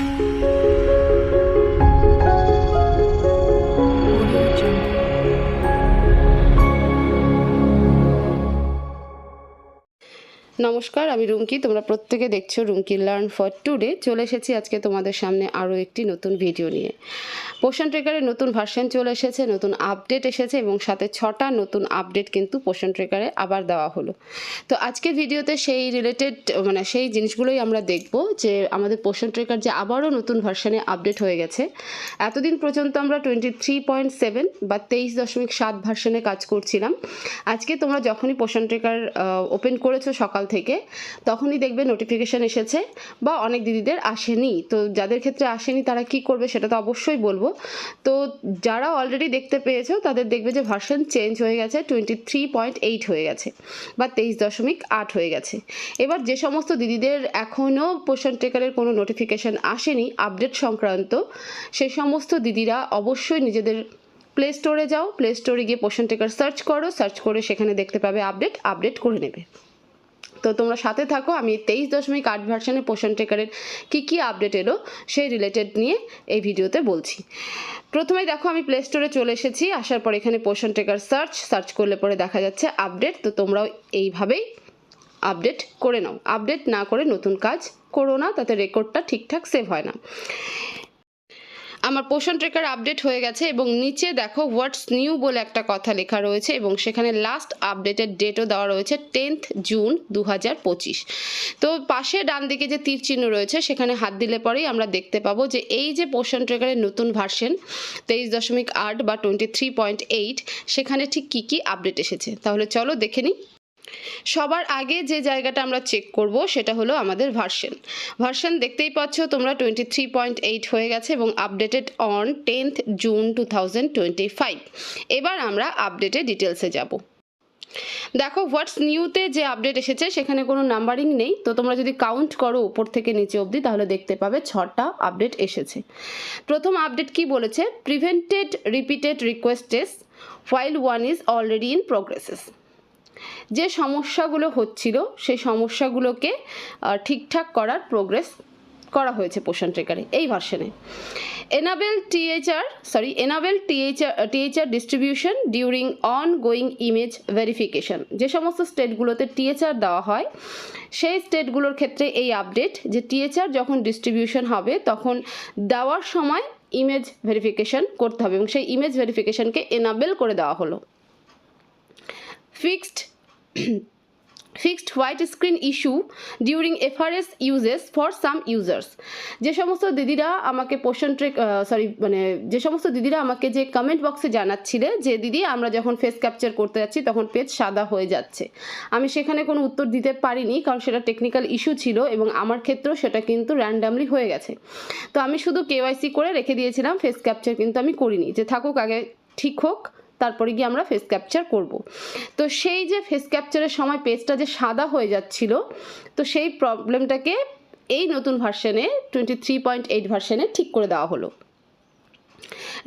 Música নমস্কার, আমি রুমকি। তোমরা প্রত্যেকে দেখছ রুমকি লার্ন ফর টুডে চলে এসেছি আজকে তোমাদের সামনে আরও একটি নতুন ভিডিও নিয়ে। পোষণ ট্রেকারের নতুন ভার্সন চলে এসেছে, নতুন আপডেট এসেছে এবং সাথে ছটা নতুন আপডেট কিন্তু পোষণ ট্রেকারে আবার দেওয়া হলো। তো আজকের ভিডিওতে সেই রিলেটেড মানে সেই জিনিসগুলোই আমরা দেখব যে আমাদের পোষণ ট্রেকার যে আবারও নতুন ভার্সনে আপডেট হয়ে গেছে। এতদিন পর্যন্ত আমরা টোয়েন্টি থ্রি পয়েন্ট সেভেন বা তেইশ দশমিক সাত ভার্সনে কাজ করছিলাম। আজকে তোমরা যখনই পোষণ ট্রেকার ওপেন করেছ সকাল থেকে, তখনই দেখবে নোটিফিকেশান এসেছে বা অনেক দিদিদের আসেনি। তো যাদের ক্ষেত্রে আসেনি তারা কি করবে সেটা তো অবশ্যই বলব। তো যারা অলরেডি দেখতে পেয়েছ, তাদের দেখবে যে ভার্সন চেঞ্জ হয়ে গেছে টোয়েন্টি থ্রি পয়েন্ট এইট হয়ে গেছে বা তেইশ দশমিক আট হয়ে গেছে। এবার যে সমস্ত দিদিদের এখনও পোষণ ট্রেকারের কোনো নোটিফিকেশান আসেনি আপডেট সংক্রান্ত, সে সমস্ত দিদিরা অবশ্যই নিজেদের প্লে স্টোরে যাও প্লে স্টোরে গিয়ে পোষণ ট্রেকার সার্চ করো সার্চ করে সেখানে দেখতে পাবে আপডেট আপডেট করে নেবে। তো তোমরা সাথে থাকো, আমি তেইশ দশমিক আট ভার্সানে পোষণ টেকারের কী কী আপডেট এলো সেই রিলেটেড নিয়ে এই ভিডিওতে বলছি। প্রথমেই দেখো, আমি প্লে স্টোরে চলে এসেছি, আসার পর এখানে পোষণ টেকার সার্চ সার্চ করলে পরে দেখা যাচ্ছে আপডেট তো তোমরাও এইভাবেই আপডেট করে নাও। আপডেট না করে নতুন কাজ করো না, তাতে রেকর্ডটা ঠিকঠাক সেভ হয় না। আমার পোষণ ট্রেকার আপডেট হয়ে গেছে এবং নিচে দেখো হোয়াটস নিউ বলে একটা কথা লেখা রয়েছে এবং সেখানে লাস্ট আপডেটের ডেটও দেওয়া রয়েছে টেন্থ জুন দু হাজার পঁচিশ। তো পাশে ডান দিকে যে তীর চিহ্ন রয়েছে সেখানে হাত দিলে পরেই আমরা দেখতে পাবো যে এই যে পোষণ ট্রেকারের নতুন ভার্সন তেইশ দশমিক আট বা টোয়েন্টি থ্রি পয়েন্ট এইট সেখানে ঠিক কী কী আপডেট এসেছে। তাহলে চলো দেখে নিই। সবার আগে যে জায়গাটা আমরা চেক করব সেটা হলো আমাদের ভার্সন। ভার্সন দেখতেই পাচ্ছ তোমরা টোয়েন্টি থ্রি পয়েন্ট এইট হয়ে গেছে এবং updated on tenth June two thousand twenty five এবার আমরা আপডেটে ডিটেলসে যাব। দেখো হোয়াটস নিউতে যে আপডেট এসেছে সেখানে কোনো নাম্বারিং নেই। তো তোমরা যদি কাউন্ট করো উপর থেকে নিচে অবধি, তাহলে দেখতে পাবে ছটা আপডেট এসেছে। প্রথম আপডেট কি বলেছে? Prevented repeated requests while one is already in progresses যে সমস্যাগুলো হচ্ছিল, সেই সমস্যাগুলোকে ঠিকঠাক করার প্রোগ্রেস করা হয়েছে পোষণ ট্রেকারে এই ভার্সনে enable THR sorry enable THR THR distribution during ongoing image verification যে সমস্ত স্টেটগুলোতে টিএইচআর দেওয়া হয়, সেই স্টেটগুলোর ক্ষেত্রে এই আপডেট যে টিএইচআর যখন ডিস্ট্রিবিউশন হবে, তখন দেওয়ার সময় ইমেজ ভেরিফিকেশন করতে হবে এবং সেই ইমেজ ভেরিফিকেশনকে এনাবেল করে দেওয়া হলো। Fixed fixed white screen issue during FRS uses for some users যে সমস্ত দিদিরা আমাকে পোষণ ট্রেক সরি মানে যে সমস্ত দিদিরা আমাকে যে কমেন্ট বক্সে জানাচ্ছিলে, যে দিদি, আমরা যখন ফেস ক্যাপচার করতে যাচ্ছি, তখন পেজ সাদা হয়ে যাচ্ছে। আমি সেখানে কোনো উত্তর দিতে পারিনি, কারণ সেটা টেকনিক্যাল ইস্যু ছিল এবং আমার ক্ষেত্রেও সেটা কিন্তু র্যান্ডামলি হয়ে গেছে। তো আমি শুধু কেওয়াইসি করে রেখে দিয়েছিলাম ফেস ক্যাপচার কিন্তু আমি করিনি। যে থাকুক, আগে ঠিক হোক। তারপরে গিয়ে আমরা ফেস ক্যাপচার করব। তো সেই যে ফেস ক্যাপচারের সময় পেজটা যে সাদা হয়ে যাচ্ছিল, তো সেই প্রবলেমটাকে এই নতুন ভার্সনে টোয়েন্টি থ্রি পয়েন্ট এইট ভার্সনে ঠিক করে দেওয়া হলো।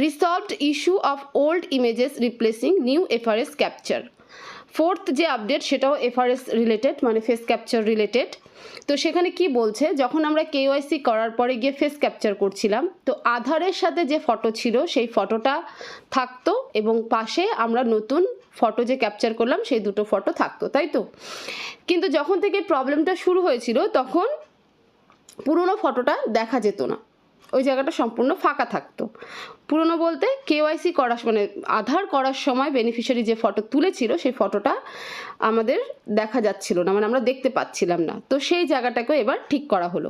Resolved issue of old images replacing new FRS capture fourth যে আপডেট সেটাও এফআরএস রিলেটেড মানে ফেস ক্যাপচার রিলেটেড তো সেখানে কি বলছে? যখন আমরা কেওয়াইসি করার পরে গিয়ে ফেস ক্যাপচার করছিলাম, তো আধারের সাথে যে ফটো ছিল, সেই ফটোটা থাকতো এবং পাশে আমরা নতুন ফটো যে ক্যাপচার করলাম, সেই দুটো ফটো থাকতো, তাই তো? কিন্তু যখন থেকে প্রবলেমটা শুরু হয়েছিল, তখন পুরনো ফটোটা দেখা যেত না। ওই জায়গাটা সম্পূর্ণ ফাঁকা থাকতো। পুরনো বলতে কেওয়াইসি করার মানে আধার করার সময় বেনিফিশিয়ারি যে ফটো তুলেছিল, সেই ফটোটা আমাদের দেখা যাচ্ছিল না মানে আমরা দেখতে পাচ্ছিলাম না। তো সেই জায়গাটাকেও এবার ঠিক করা হলো।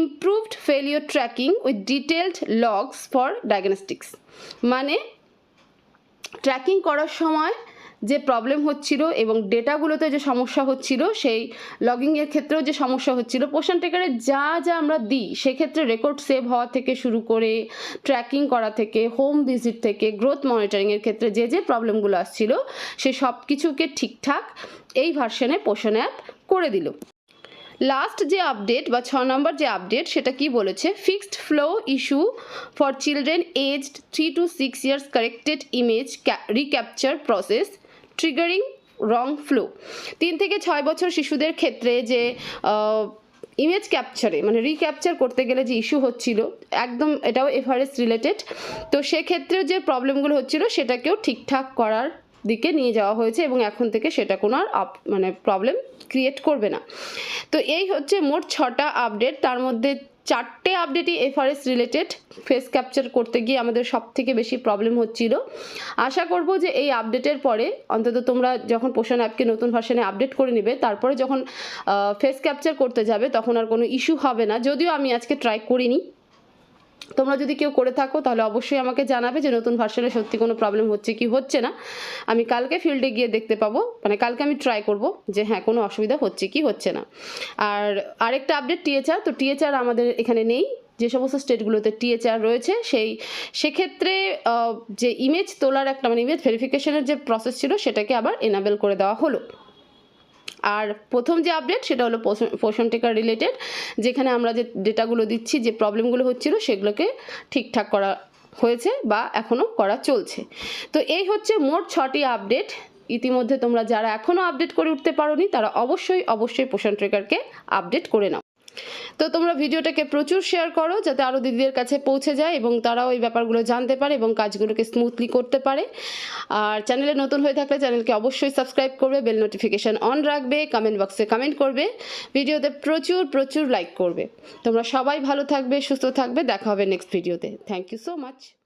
Improved failure tracking with detailed logs for diagnostics মানে ট্র্যাকিং করার সময় যে প্রবলেম হচ্ছিল এবং ডেটাগুলোতে যে সমস্যা হচ্ছিল, সেই লগিংয়ের ক্ষেত্রেও যে সমস্যা হচ্ছিল পোষণ টেকারে যা যা আমরা দিই, সেক্ষেত্রে রেকর্ড সেভ হওয়া থেকে শুরু করে ট্র্যাকিং করা থেকে হোম ভিজিট থেকে গ্রোথ মনিটরিংয়ের ক্ষেত্রে যে যে প্রবলেমগুলো আসছিল, সে সব কিছুকে ঠিকঠাক এই ভার্সনে পোষণ অ্যাপ করে দিল। লাস্ট যে আপডেট বা ছ নম্বর যে আপডেট সেটা কি বলেছে? Fixed flow issue for children aged three to six years corrected image recapture process triggering wrong flow তিন থেকে ছয় বছর শিশুদের ক্ষেত্রে যে ইমেজ ক্যাপচারে মানে রিক্যাপচার করতে গেলে যে ইস্যু হচ্ছিল, একদম এটাও এভারেস্ট রিলেটেড তো সেক্ষেত্রে যে প্রবলেমগুলো হচ্ছিল সেটাকেও ঠিকঠাক করার দিকে নিয়ে যাওয়া হয়েছে এবং এখন থেকে সেটা কোনো আর আপ মানে প্রবলেম ক্রিয়েট করবে না। তো এই হচ্ছে মোট ছটা আপডেট তার মধ্যে চারটে আপডেটই এফআরএস রিলেটেড ফেস ক্যাপচার করতে গিয়ে আমাদের সব থেকে বেশি প্রবলেম হচ্ছিল। আশা করব যে এই আপডেটের পরে অন্তত তোমরা যখন পোষণ অ্যাপকে নতুন ভার্সনে আপডেট করে নেবে, তারপরে যখন ফেস ক্যাপচার করতে যাবে, তখন আর কোনো ইস্যু হবে না। যদিও আমি আজকে ট্রাই করিনি তোমরা যদি কেউ করে থাকো, তাহলে অবশ্যই আমাকে জানাবে যে নতুন ভার্সনে সত্যি কোনো প্রবলেম হচ্ছে কি, হচ্ছে না। আমি কালকে ফিল্ডে গিয়ে দেখতে পাবো। মানে কালকে আমি ট্রাই করব যে হ্যাঁ কোনো অসুবিধা হচ্ছে কি, হচ্ছে না। আর আরেকটা আপডেট টিএচআর তো টিএচআর আমাদের এখানে নেই। যে সমস্ত স্টেটগুলোতে টিএচআর রয়েছে, সেই, সেক্ষেত্রে যে ইমেজ তোলার একটা মানে ইমেজ ভেরিফিকেশনের যে প্রসেস ছিল, সেটাকে আবার এনাবেল করে দেওয়া হলো। আর প্রথম যে আপডেট সেটা হলো পোষণ- টেকার টিকা রিলেটেড যেখানে আমরা যে ডেটাগুলো দিচ্ছি, যে প্রবলেমগুলো হচ্ছিল, সেগুলোকে ঠিকঠাক করা হয়েছে বা এখনও করা চলছে। তো এই হচ্ছে মোট ছটি আপডেট ইতিমধ্যে তোমরা যারা এখনও আপডেট করে উঠতে পারোনি, তারা অবশ্যই অবশ্যই পোষণ ট্রেকারকে আপডেট করে নাও। তো তোমরা ভিডিওটাকে প্রচুর শেয়ার করো যাতে আরও দিদিদের কাছে পৌঁছে যায় এবং তারাও এই ব্যাপারগুলো জানতে পারে এবং কাজগুলোকে স্মুথলি করতে পারে। আর চ্যানেলে নতুন হয়ে থাকলে চ্যানেলকে অবশ্যই সাবস্ক্রাইব করবে বেল নোটিফিকেশান অন রাখবে কমেন্ট বক্সে কমেন্ট করবে, ভিডিওতে প্রচুর প্রচুর লাইক করবে। তোমরা সবাই ভালো থাকবে, সুস্থ থাকবে, দেখা হবে নেক্সট ভিডিওতে থ্যাংক ইউ সো মাচ